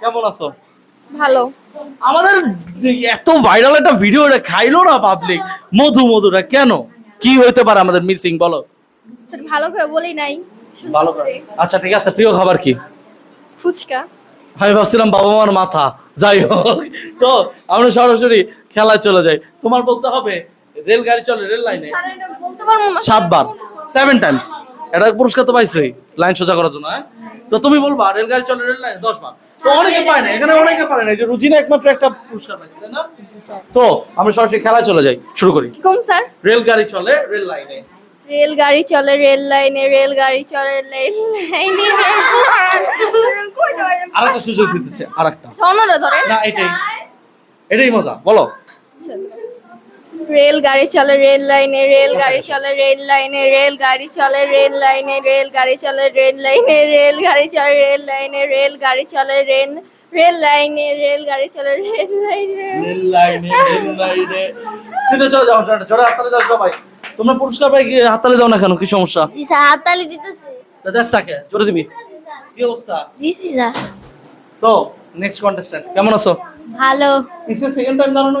কেমন আছো? ভালো। আমাদের এত ভাইরাল একটা ভিডিও এটা খাইলো না পাবলিক মধু মধুরা কেন? কি হইতে পারে আমাদের মিসিং বলো? স্যার ভালো করে বলি নাই। ভালো করে। আচ্ছা ঠিক আছে প্রিয় খাবার কি? ফুচকা। আমি ভাবছিলাম বাবা মার মাথা। যাই হোক তো আমরা সরাসরি খেলায় চলে যাই। তোমার বলতে হবে রেলগাড়ি চলে রেল লাইনে? বলতে পারব না। সাতবার। সেভেন টাইমস এটা পুরস্কার তো পাইছোই লাইন সোজা করার জন্য হ্যাঁ? তো তুমি বলবা রেলগাড়ি চলে রেল লাইন দশ বার। তো অনেকে পায় না এখানে অনেকে পারে না যে রুজিনা একমাত্র একটা পুরস্কার পাইছে তাই না? তো আমরা সরাসরি চলে যাই শুরু করি। কম স্যার? রেলগাড়ি চলে রেল লাইনে। রেলগাড়ি চলে রেল লাইনে রেলগাড়ি চলে রেল লাইনে। সুযোগ দিতেছে না এটাই। এটাই মজা বলো। রেলগাড়ি চলে রেল লাইনে রেল গাড়ি চলে রেল লাইনে রেলগাড়ি চলে রেল লাইনে রেলগাড়ি চলে রেল লাইনে রেল গাড়ি চলে রেল লাইনে রেলগাড়ি চলে রেল রেল লাইনে রেলগাড়ি চলে রেল লাইনে। রেল লাইনে রেল লাইনে। সিটে চলে যাও জোরে হাততালি দাও সবাই। তোমরা পুরস্কার পাই গিয়ে হাততালি দাও না কেন? কি সমস্যা? জি স্যার হাততালি দিতেছে। দেশ থাকে জোরে দিবি। কি অবস্থা? দিছি স্যার। তো নেক্সট কন্টেস্ট্যান্ট কেমন আছো? ভালো। ইসে সেকেন্ড টাইম দাঁড়ানো